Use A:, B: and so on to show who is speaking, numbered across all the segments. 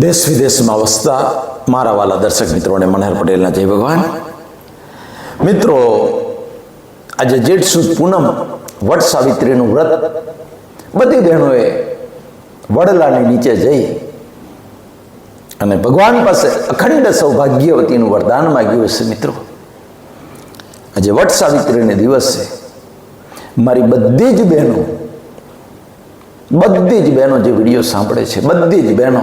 A: દેશ વિદેશમાં વસતા મારા વાલા દર્શક મિત્રોને મનહર પટેલના જય ભગવાન. મિત્રો, આજે જેઠ સુદ પૂનમ વટ સાવિત્રીનું વ્રત. બધી બહેનોએ વડલાની નીચે જઈ અને ભગવાન પાસે અખંડ સૌભાગ્યવતીનું વરદાન માગ્યું હશે મિત્રો. આજે વટ સાવિત્રીને દિવસે મારી બધી જ બહેનો, બધી જ બહેનો જે વીડિયો સાંભળે છે, બધી જ બહેનો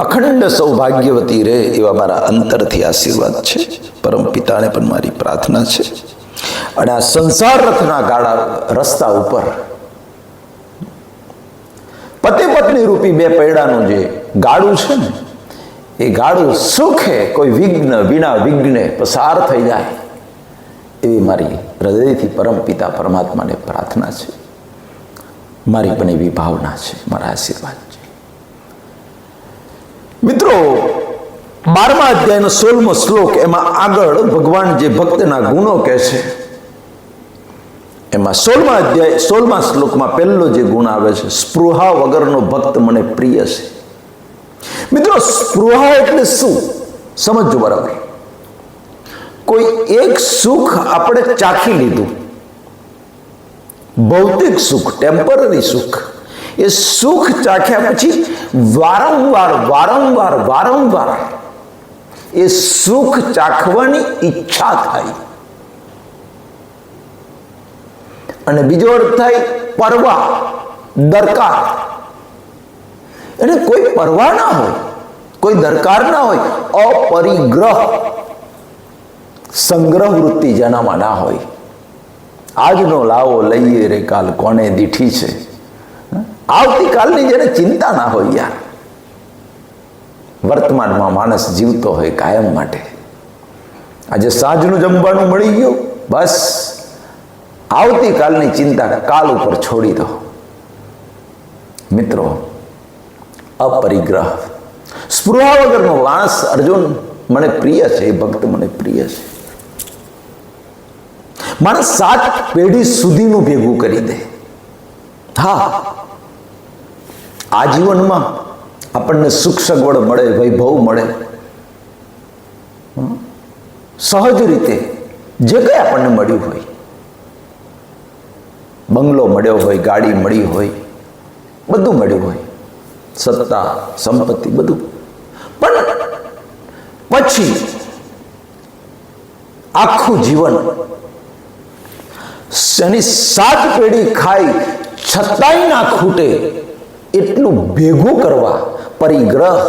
A: અખંડ સૌભાગ્યવતી રહે એવા મારા અંતરથી આશીર્વાદ છે. પરમ પિતાને પણ મારી પ્રાર્થના છે. અને આ સંસાર રથના ગાળા રસ્તા ઉપર પતિ પત્ની રૂપી બે પૈડાનું જે ગાડું છે ને, એ ગાડું સુખે કોઈ વિઘ્ન વિના વિઘ્ને પસાર થઈ જાય એવી મારી હૃદયથી પરમ પિતા પરમાત્માને પ્રાર્થના છે. મારી પણ એવી ભાવના છે. મારા આશીર્વાદ. મિત્રો, બારમા અધ્યાયનો સોળમો શ્લોક એમાં આગળ ભગવાન જે ભક્તના ગુણો કહે છે, એમાં સોળમા અધ્યાય, સોળમા શ્લોકમાં પહેલો જે ગુણ આવે છે, સ્પૃહા વગરનો ભક્ત મને પ્રિય છે. મિત્રો, સ્પૃહા એટલે શું? સમજો બરાબર. કોઈ એક સુખ આપણે ચાખી લીધું, ભૌતિક સુખ ટેમ્પરરી સુખ એ સુખ ચાખ્યા પછી વારંવાર વારંવાર વારંવાર એ સુખ ચાખવાની ઈચ્છા થાય. અને બીજો અર્થ થાય પરવા, દરકાર. એને કોઈ પરવા ના હોય, કોઈ દરકાર ના હોય, અપરિગ્રહ, સંગ્રહ વૃત્તિ જેનામાં ના હોય. આજનો લાવો લઈએ રે કાલ, કોને દીઠી છે? આવતીકાલની જેને ચિંતા ના હોય યાર. વર્તમાનમાં માણસ જીવતો હોય કાયમ માટે. આજે સાંજનું જમવાનું મળી ગયું, બસ. આવતીકાલની ચિંતા કાલ ઉપર છોડી દો. મિત્રો, અપરિગ્રહ. સ્પૃહા વગરનો માણસ અર્જુન મને પ્રિય છે, એ ભક્ત મને પ્રિય છે. માણસ સાત પેઢી સુધીનું ભેગું કરી દે. હા આ જીવનમાં આપણને સુખ સગવડ મળે, વૈભવ મળે. સહજ રીતે જે કંઈ આપણને મળ્યું હોય, બંગલો મળ્યો હોય, ગાડી મળી હોય, બધું મળ્યું હોય, સત્તા, સંપત્તિ બધું. પણ પછી આખું જીવન એની સાત પેઢી ખાઈ છતાંય ના ખૂટે એટલું ભેગું કરવા પરિગ્રહ,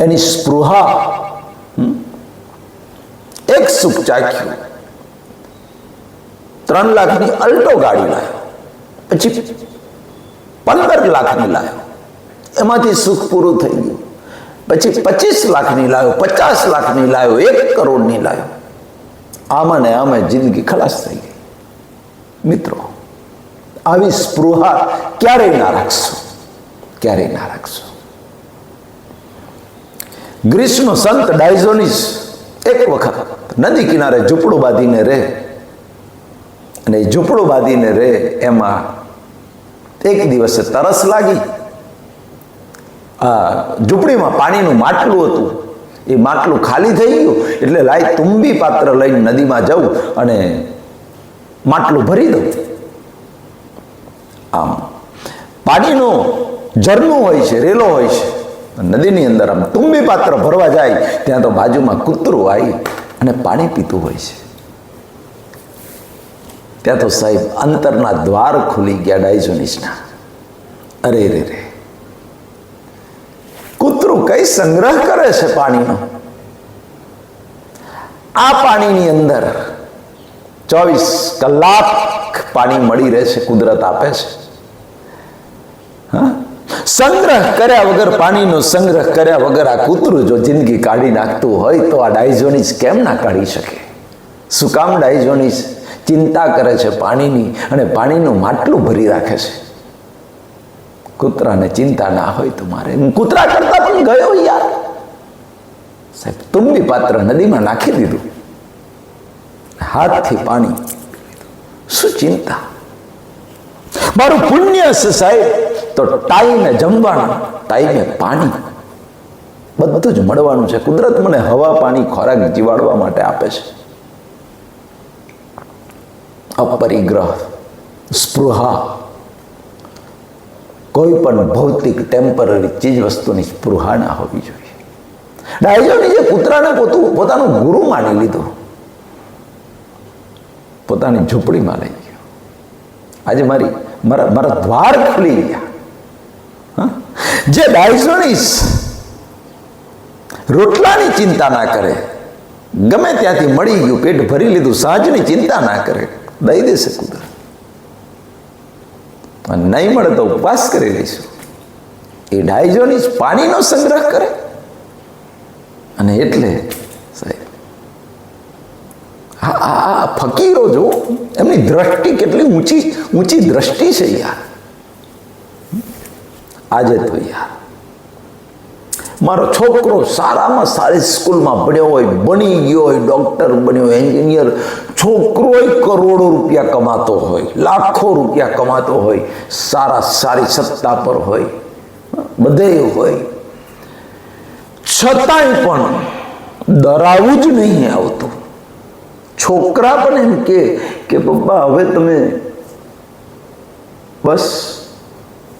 A: એની સ્પૃહા એક સુખ ચાખ્યું. ત્રણ લાખની અલ્ટો ગાડી લાવ્યો પછી પંદર લાખની લાવ્યો એમાંથી સુખ પૂરું થઈ ગયું. પછી પચીસ લાખની લાવ્યો પચાસ લાખની લાવ્યો એક કરોડની લાવ્યો આમાં ને આમાં જિંદગી ખલાસ થઈ ગઈ. મિત્રો, આવી સ્પૃહા ક્યારેય ના રાખશો. ક્યારેય ના રાખશો. ગ્રીસનો સંત ડાયઝોનિસ એક વખત નદી કિનારે ઝૂંપડું બાંધીને રહે અને ઝૂંપડું બાંધીને રહે એમાં એક દિવસે તરસ લાગી. આ ઝૂંપડીમાં પાણીનું માટલું હતું. એ માટલું ખાલી થઈ ગયું એટલે લાય તુંબી પાત્ર લઈને નદીમાં જવું અને માટલું ભરી દઉં. આમ પાણીનું ઝરણું હોય છે, રેલો હોય છે. નદીની અંદર આમ તુંબી પાત્ર ભરવા જાય, ત્યાં તો બાજુમાં કૂતરું આવી અને પાણી પીતું હોય છે. ત્યાં તો સાહેબ અંતરના દ્વાર ખુલી ગયા ડાયઝોનિસના અરે રે રે. કૂતરું કઈ સંગ્રહ કરે છે પાણીનો? આ પાણીની અંદર ચોવીસ કલાક પાણી મળી રહે છે, કુદરત આપે છે. સંગ્રહ કર્યા વગર, પાણીનો સંગ્રહ કર્યા વગર આ કૂતરું જો જિંદગી કાઢી નાખતું હોય તો આ ડાયઝોનિસ કેમ ના કાઢી શકે? શું કામ ડાયઝોનિસ? ચિંતા કરે છે પાણીની અને પાણીનું માટલું ભરી રાખે છે. કૂતરાને ચિંતા ના હોય તો મારે કૂતરા કરતા પણ ગયો યાર. સાહેબ, તુંબી પાત્ર નદીમાં નાખી દીધું. હાથથી પાણી. શું ચિંતા? મારું પુણ્ય છે સાહેબ. તો ટાઈમે જમવાનું ટાઈમે પાણી. બધું જ મળવાનું છે. કુદરત મને હવા, પાણી, ખોરાક જીવાડવા માટે આપે છે. અપરિગ્રહ, સ્પૃહા, કોઈ પણ ભૌતિક ટેમ્પરરી ચીજ વસ્તુની સ્પૃહા ના હોવી જોઈએ. ડાયજોની જે કૂતરાને પોતું, પોતાનું ગુરુ માની લીધું, પોતાની ઝૂંપડીમાં લઈ ગયો. આજે મારી, મારા મારા દ્વાર ખુલી ગયા? જે ડાયસોનીસ રોટલાની ચિંતા ના કરે, ગમે ત્યાંથી મળી ગયું પેટ ભરી લીધું, સાંજની ચિંતા ના કરે, દઈ દેશે કુદરત. નહીં મળે તો ઉપવાસ કરી લઈશું. એ ડાયઝોનીસ પાણીનો સંગ્રહ કરે. અને એટલે સાહેબ આ ફકીરો જો, એમની દ્રષ્ટિ કેટલી ઊંચી ઊંચી દ્રષ્ટિ છે યાર. આજે તો યાર. મારો છોકરો સારામાં સારી સ્કૂલમાં ભણ્યો હોય બની ગયો હોય, ડૉક્ટર બન્યો એન્જિનિયર છોકરો કરોડો રૂપિયા કમાતો હોય, લાખો રૂપિયા કમાતો હોય, સારા સારી સત્તા પર હોય, બધે હોય. છતાંય પણ ડરાવું જ નહીં આવતું. છોકરા પણ એમ કે કે પપ્પા, હવે તમે બસ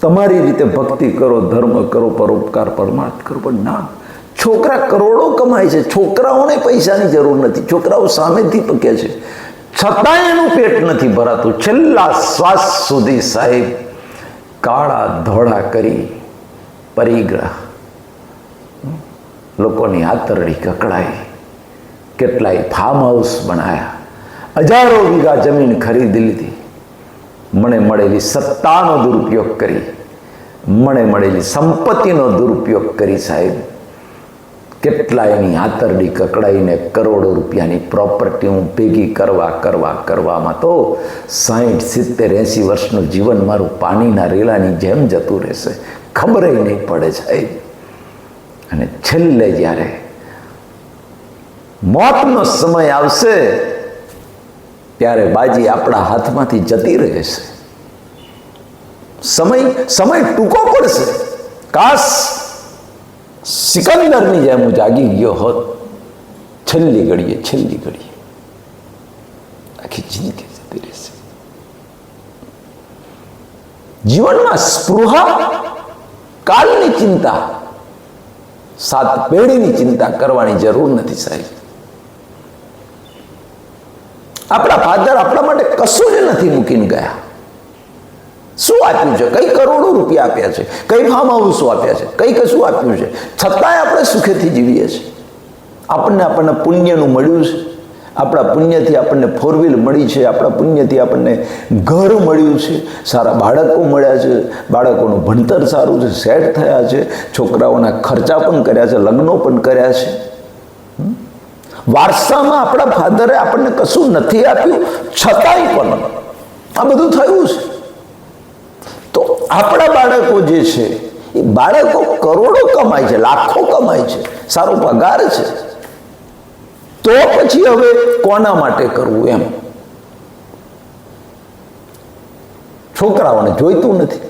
A: તમારી રીતે ભક્તિ કરો, ધર્મ કરો પરોપકાર પરમાર્થ કરો. પણ ના, છોકરા કરોડો કમાય છે. છોકરાઓને પૈસાની જરૂર નથી. છોકરાઓ સામેથી પકે છે. છતાં એનું પેટ નથી ભરાતું. છેલ્લા શ્વાસ સુધી સાહેબ, કાળા ધોળા કરી પરિગ્રહ. લોકોની આતરડી કકડાઈ કેટલાય ફાર્મ હાઉસ બનાયા. હજારો વીઘા જમીન ખરીદી લીધી. મને મળેલી સત્તાનો દુરુપયોગ કરી. મને મળેલી સંપત્તિનો દુરુપયોગ કરી સાહેબ. કેટલાયની આતરડી કકડાઈને કરોડો રૂપિયાની પ્રોપર્ટી હું ભેગી કરવા કરવા, કરવામાં તો સાહીઠ, સિત્તેર, એંસી વર્ષનું જીવન મારું પાણીના રેલાની જેમ જતું રહેશે. ખબર નહીં પડે સાહેબ. અને છેલ્લે જ્યારે મોતનો સમય આવશે ત્યારે બાજી આપણા હાથમાંથી જતી રહેશે સમય સમય ટૂંકો પડશે. કાશ સિકંદરની જેમ જાગી ગયો હોત, છેલ્લી ઘડીએ છેલ્લી ઘડીએ. આખી જિંદગી જતી રહેશે. જીવનમાં સ્પૃહા, કાલની ચિંતા, સાત પેઢીની ચિંતા કરવાની જરૂર નથી સાહેબ. આપણા ફાધર આપણા માટે કશું જ નથી મૂકીને ગયા. શું આપ્યું છે? કઈ કરોડો રૂપિયા આપ્યા છે? કઈ ફાર્મ હાઉસો આપ્યા છે? કઈ કશું આપ્યું છે? છતાંય આપણે સુખેથી જીવીએ છીએ. આપણને આપણને પુણ્યનું મળ્યું છે. આપણા પુણ્યથી આપણને ફોર વ્હીલ મળી છે. આપણા પુણ્યથી આપણને ઘર મળ્યું છે. સારા બાળકો મળ્યા છે. બાળકોનું ભણતર સારું છે. સેટ થયા છે. છોકરાઓના ખર્ચા પણ કર્યા છે. લગ્નો પણ કર્યા છે. વારસામાં આપણા ફાધરે આપણને કશું નથી આપ્યું, છતાંય પણ આ બધું થયું છે. તો આપણા બાળકો જે છે, એ બાળકો કરોડો કમાય છે, લાખો કમાય છે, સારો પગાર છે. તો પછી હવે કોના માટે કરવું એમ? છોકરાઓને જોઈતું નથી.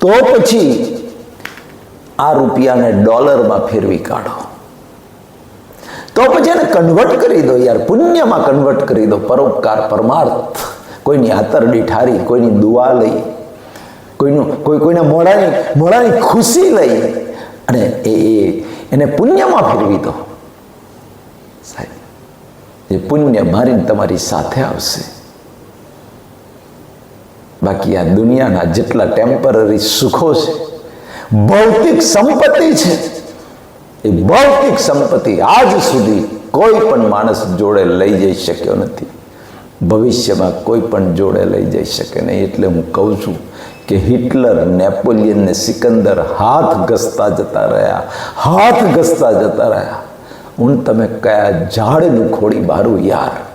A: તો પછી આ રૂપિયાને ડોલરમાં ફેરવી કાઢો. તો પછી એને કન્વર્ટ કરી દો યાર, પુણ્યમાં કન્વર્ટ કરી દો, પરોપકાર, પરમાર્થ, કોઈની આતરડી ઠારી, કોઈની દુઆ લઈ, કોઈનું, કોઈ, કોઈના મોઢાની મોઢાની ખુશી લઈ, અને એ એને પુણ્યમાં ફેરવી દો. સાહેબ, એ પુણ્ય મારીને તમારી સાથે આવશે. બાકી આ દુનિયાના જેટલા ટેમ્પરરી સુખો છે, ભૌતિક સંપત્તિ છે એ ભૌતિક સંપત્તિ આજ સુધી કોઈ પણ માણસ જોડે લઈ જઈ શક્યો નથી. ભવિષ્યમાં કોઈ પણ જોડે લઈ જઈ શકે નહીં. એટલે હું કહું છું કે હિટલર, નેપોલિયન ને સિકંદર હાથ ઘસતા જતા રહ્યા. હાથ ઘસતા જતા રહ્યા. હું તમે કયા ઝાડનું ખોડી બારું યાર?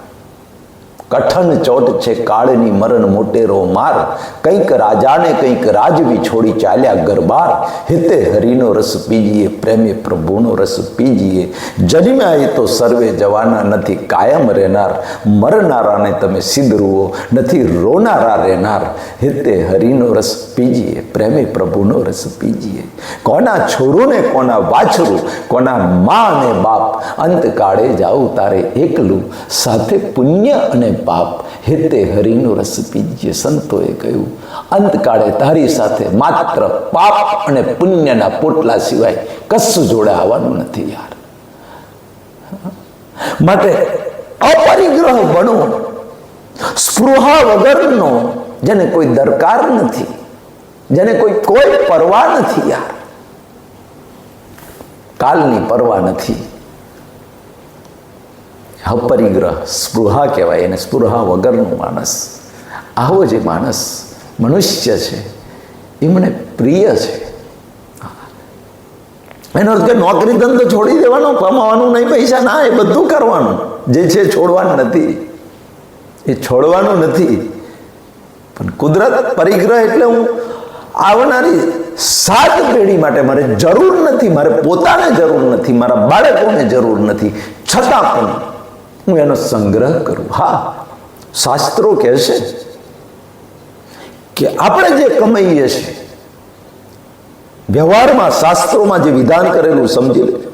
A: કઠન ચોટ છે કાળની મરણ મોટેરો માર. કંઈક રાજાને કંઈક રાજવી છોડી ચાલ્યા ગરબાર. હિતે હરિનો રસ પીજીએ, પ્રેમે પ્રભુનો રસ પીજીએ. જન્મ્યા એ તો સર્વે જવાના નથી કાયમ રહેનાર. મરનારાને તમે સિદ્ધરુઓ, નથી રોનારા રહેનાર. હિતે હરિનો રસ પીજીએ, પ્રેમે પ્રભુનો રસ પીજીએ. કોના છોરું ને કોના વાછરું, કોના મા અને બાપ. અંતકાળે જાઉં તારે એકલું. સાથે પુણ્ય અને પાપ હેતે હરિનું રસ પીજીએ સંતોએ કહ્યું, અંતકાળે તારી સાથે માત્ર પાપ અને પુણ્યના પોટલા સિવાય કશું જોડે આવવાનું નથી યાર. માટે અપરિગ્રહ બનો, સ્પૃહા વગરનો જેને કોઈ દરકાર નથી, જેને કોઈ કોઈ પરવા નથી યાર. કાલની પરવા નથી અપરિગ્રહ, સ્પૃહા કહેવાય, એને સ્પૃહા વગરનો માણસ. આવો જે માણસ મનુષ્ય છે એ મને પ્રિય છે. એનો અર્થ કે નોકરી ધંધો છોડી દેવાનો, કમાવાનું નહીં, પૈસા ના, એ બધું કરવાનું. જે છે છોડવાનું નથી. એ છોડવાનું નથી. પણ કુદરત પરિગ્રહ એટલે હું આવનારી સાત પેઢી માટે મારે જરૂર નથી, મારે પોતાને જરૂર નથી, મારા બાળકોને જરૂર નથી. છતાં પણ હું એનો સંગ્રહ કરું. હા, શાસ્ત્રો કહે છે કે આપણે જે કમાઈએ છીએ, વ્યવહારમાં શાસ્ત્રોમાં જે વિધાન કરેલું સમજી લેજો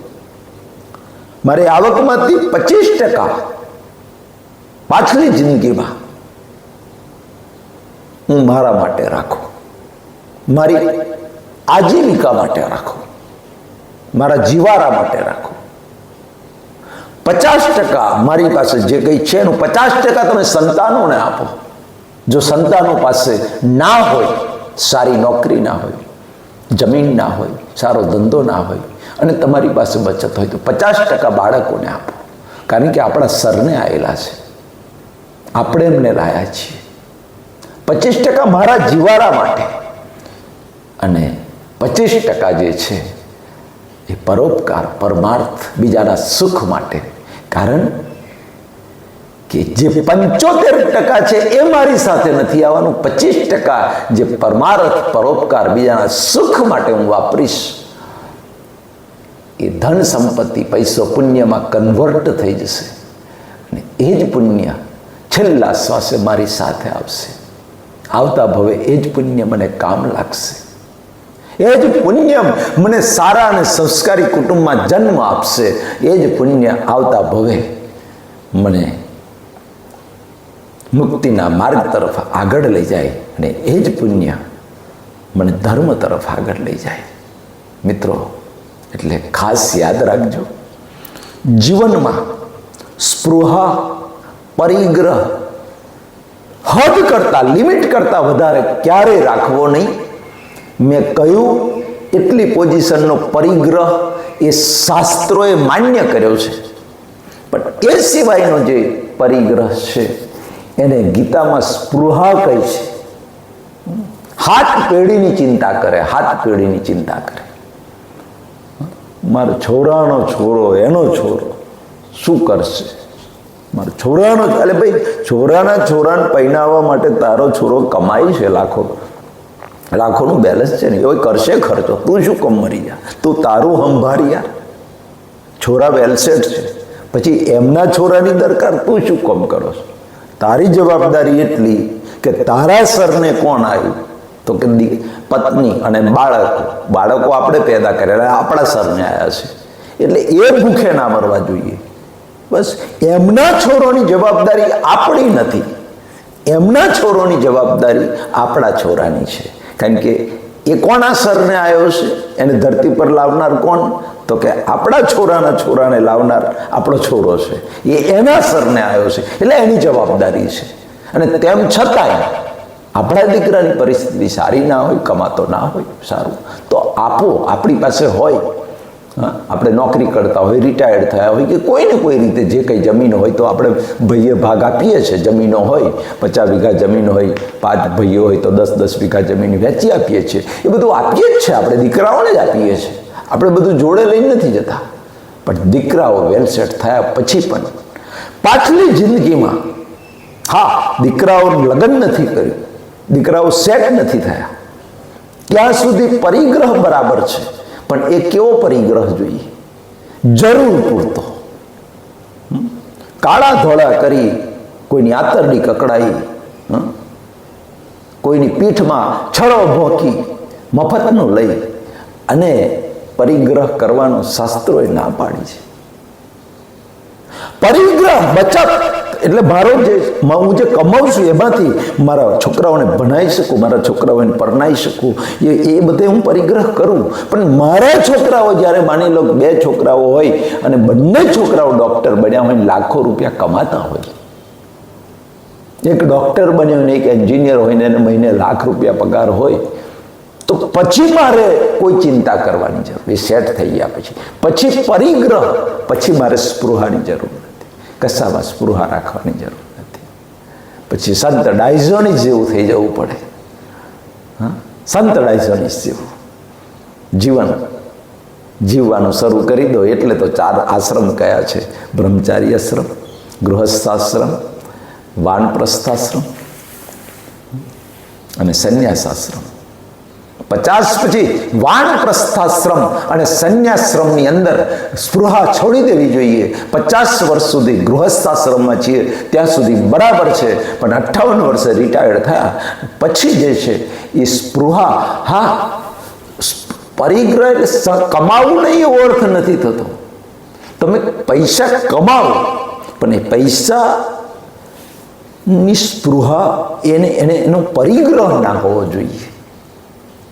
A: મારી આવકમાંથી પચીસ ટકા પાછલી જિંદગીમાં હું મારા માટે રાખું. મારી આજીવિકા માટે રાખું. મારા જીવારા માટે રાખું. પચાસ ટકા મારી પાસે જે કંઈ છે એનું પચાસ ટકા તમે સંતાનોને આપો. જો સંતાનો પાસે ના હોય, સારી નોકરી ના હોય, જમીન ના હોય, સારો ધંધો ના હોય અને તમારી પાસે બચત હોય તો પચાસ ટકા બાળકોને આપો. કારણ કે આપણા સરને આવેલા છે. આપણે એમને લાયા છીએ. પચીસ ટકા મારા જીવારા માટે. અને પચીસ ટકા જે છે એ પરોપકાર, પરમાર્થ બીજાના સુખ માટે કારણ કે જે પંચોતેર ટકા છે એ મારી સાથે નથી આવવાનું. પચીસ ટકા જે પરમાર્થ, પરોપકાર બીજાના સુખ માટે હું વાપરીશ, એ ધન સંપત્તિ પૈસો પુણ્યમાં કન્વર્ટ થઈ જશે. અને એ જ પુણ્ય છેલ્લા શ્વાસે મારી સાથે આવશે. આવતા ભવે એ જ પુણ્ય મને કામ લાગશે. એ જ પુણ્ય મને સારા અને સંસ્કારી કુટુંબમાં જન્મ આપશે. એ જ પુણ્ય આવતા ભવે. મને મુક્તિના માર્ગ તરફ આગળ લઈ જાય અને એ જ પુણ્ય મને ધર્મ તરફ આગળ લઈ જાય. મિત્રો, એટલે ખાસ યાદ રાખજો. જીવનમાં સ્પૃહા, પરિગ્રહ, હદ કરતા, લિમિટ કરતા વધારે ક્યારે રાખવો નહીં. મેં કહ્યું, એટલી પોઝિશનનો પરિગ્રહ એ શાસ્ત્રોએ માન્ય કર્યો છે. પણ એ સિવાયનો જે પરિગ્રહ છે, એને ગીતામાં સ્પૃહા કહી છે. હાથ પેઢીની ચિંતા કરે, હાથ પેઢીની ચિંતા કરે. મારો છોરાનો છોરો, એનો છોરો, શું કરશે? મારો છોરાનો એટલે ભાઈ, છોરાના છોરાને પહેરાવવા માટે તારો છોરો કમાય છે લાખો લાખોનું બેલેન્સ છે ને, એ કરશે ખર્ચો. તું શું કમ મરી જા? તું તારું સંભાળી યાર છોરા વેલસેટ છે. પછી એમના છોરાની દરકાર તું શું કમ કરો છો? તારી જવાબદારી એટલી કે તારા સરને કોણ આવ્યું તો કે પત્ની અને બાળકો. બાળકો આપણે પેદા કર્યા આપણા સરને આવ્યા છે. એટલે એ ભૂખે ના મરવા જોઈએ. બસ એમના છોરોની જવાબદારી આપણી નથી. એમના છોરોની જવાબદારી આપણા છોરાની છે. કારણ કે એ કોના સરને આવ્યો છે? એને ધરતી પર લાવનાર કોણ? તો કે આપણા છોરાના છોરાને લાવનાર આપણો છોરો છે. એ એના સરને આવ્યો છે. એટલે એની જવાબદારી છે. અને તેમ છતાંય આપણા દીકરાની પરિસ્થિતિ સારી ના હોય, કમાતો ના હોય, સારું. તો આપો, આપણી પાસે હોય. આપણે નોકરી કરતા હોય રિટાયર્ડ થયા હોય કે કોઈ ને કોઈ રીતે જે કંઈ જમીન હોય તો આપણે ભાઈએ ભાગ આપીએ છીએ, જમીનો હોય, પચાસ વીઘા જમીન હોય, પાંચ ભાઈઓ હોય તો દસ દસ વીઘા જમીન વેચી આપીએ છીએ. એ બધું આપીએ જ છે આપણે દીકરાઓને જ આપીએ છીએ. આપણે બધું જોડે લઈને નથી જતા. પણ દીકરાઓ વેલ સેટ થયા પછી પણ પાછલી જિંદગીમાં, હા, દીકરાઓ લગ્ન નથી કર્યું, દીકરાઓ સેટ નથી થયા. ત્યાં સુધી પરિગ્રહ બરાબર છે? પણ એ કેવો પરિગ્રહ જોઈએ? જરૂર પૂરતો. કાળા ધોળા કરી કોઈની આતરડી કકડાઈ? કોઈની પીઠમાં છળો ભોંકી મફતનું લઈ અને પરિગ્રહ કરવાનો શાસ્ત્રોએ ના પાડી છે. પરિગ્રહ બચત એટલે મારો જે હું જે કમાઉં છું એમાંથી મારા છોકરાઓને ભણાવી શકું, મારા છોકરાઓને પરણાવી શકું, એ એ બધે હું પરિગ્રહ કરું. પણ મારા છોકરાઓ જ્યારે માની લો બે છોકરાઓ હોય અને બંને છોકરાઓ ડૉક્ટર બન્યા હોય લાખો રૂપિયા કમાતા હોય. એક ડૉક્ટર બન્યો ને એક એન્જિનિયર હોય ને એને મહિને લાખ રૂપિયા પગાર હોય, તો પછી મારે કોઈ ચિંતા કરવાની જરૂર, એ સેટ થઈ ગયા પછી. પછી પરિગ્રહ, પછી મારે સ્પૃહાની જરૂર. કશામાં સ્પૃહા રાખવાની જરૂર નથી. પછી સંત ડાયઝોનિસ જેવું થઈ જવું પડે. હા? સંત ડાયઝોનિસ જેવું. જીવન જીવવાનું શરૂ કરી દો એટલે તો ચાર આશ્રમ કયા છે. બ્રહ્મચારી આશ્રમ, ગૃહસ્થાશ્રમ, વાનપ્રસ્થાશ્રમ અને સંન્યાસાશ્રમ. પચાસ પછી વાનપ્રસ્થાશ્રમ અને સંન્યાશ્રમની અંદર સ્પૃહા છોડી દેવી જોઈએ. પચાસ વર્ષ સુધી ગૃહસ્થાશ્રમમાં છીએ, ત્યાં સુધી બરાબર છે, પણ અઠ્ઠાવન વર્ષે રિટાયર્ડ થયા. પછી જે છે, એ સ્પૃહા, હા, પરિગ્રહ કમાવું નહીં એવો અર્થ નથી થતો. તમે પૈસા કમાવો, પણ એ પૈસા નિસ્પૃહા એને એને, એનો પરિગ્રહ ના હોવો જોઈએ.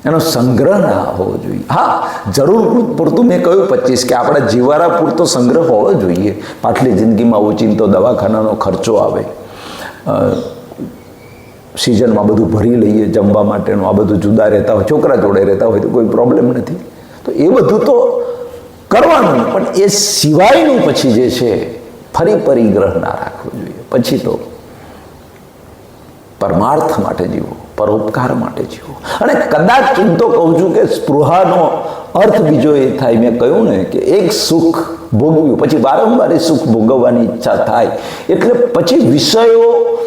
A: એનો સંગ્રહ ના હોવો જોઈએ. હા, જરૂર પૂરતું મેં કહ્યું પચીસ કે આપણા જીવારા પૂરતો સંગ્રહ હોવો જોઈએ. પાછલી જિંદગીમાં ઓચિંતો દવાખાનાનો ખર્ચો આવે. સિઝનમાં બધું ભરી લઈએ જમવા માટેનું, આ બધું જુદા રહેતા હોય, છોકરા જોડે રહેતા હોય તો કોઈ પ્રોબ્લેમ નથી. તો એ બધું તો કરવાનું પણ એ સિવાયનું પછી જે છે, ફરી પરિગ્રહ ના રાખવો જોઈએ. પછી તો પરમાર્થ માટે જીવો. પરોપકાર માટે જીવો. અને કદાચ હું તો કહું છું કે સ્પૃહાનો અર્થ બીજો એ થાય, મેં કહ્યું ને કે એક સુખ ભોગવ્યું, પછી વારંવાર એ સુખ ભોગવવાની ઈચ્છા થાય. એટલે પછી વિષયો,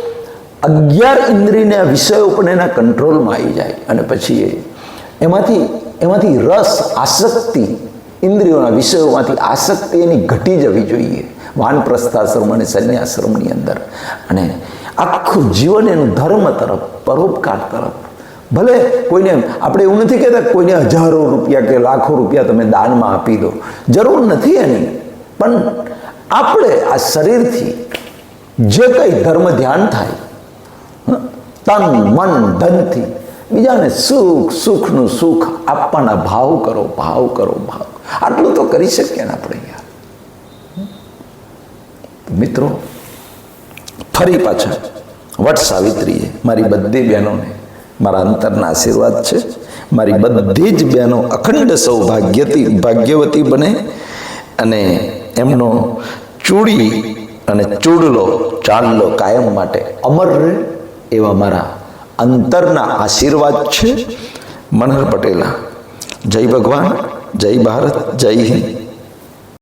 A: અગિયાર ઇન્દ્રિયના વિષયો પણ એના કંટ્રોલમાં આવી જાય. અને પછી એમાંથી એમાંથી રસ, આસક્તિ ઇન્દ્રિયોના વિષયોમાંથી આસક્તિ એની ઘટી જવી જોઈએ. વાનપ્રસ્થાશ્રમ અને સંન્યાશ્રમની અંદર. અને આખું જીવન એનું ધર્મ તરફ, પરોપકાર તરફ. ભલે કોઈને, આપણે એવું નથી કહેતા કોઈને હજારો રૂપિયા કે લાખો રૂપિયા તમે દાનમાં આપી દો. જરૂર નથી એની. પણ આપણે આ શરીરથી જે કંઈ ધર્મ ધ્યાન થાય, તન, મન, ધનથી, બીજાને સુખ, સુખનું સુખ આપવાના ભાવ કરો ભાવ કરો, ભાવ. આટલું તો કરી શકીએ ને આપણે યાર મિત્રો ફરી પાછા. વટ સાવિત્રીએ, મારી બધી બહેનોને મારા અંતરના આશીર્વાદ છે. મારી બધી જ બહેનો અખંડ સૌભાગ્યતી ભાગ્યવતી બને અને એમનો ચૂડી અને ચૂડલો ચાંદલો કાયમ માટે અમર એવા મારા અંતરના આશીર્વાદ છે. મનહર પટેલા, જય ભગવાન, જય ભારત, જય હિન્દ.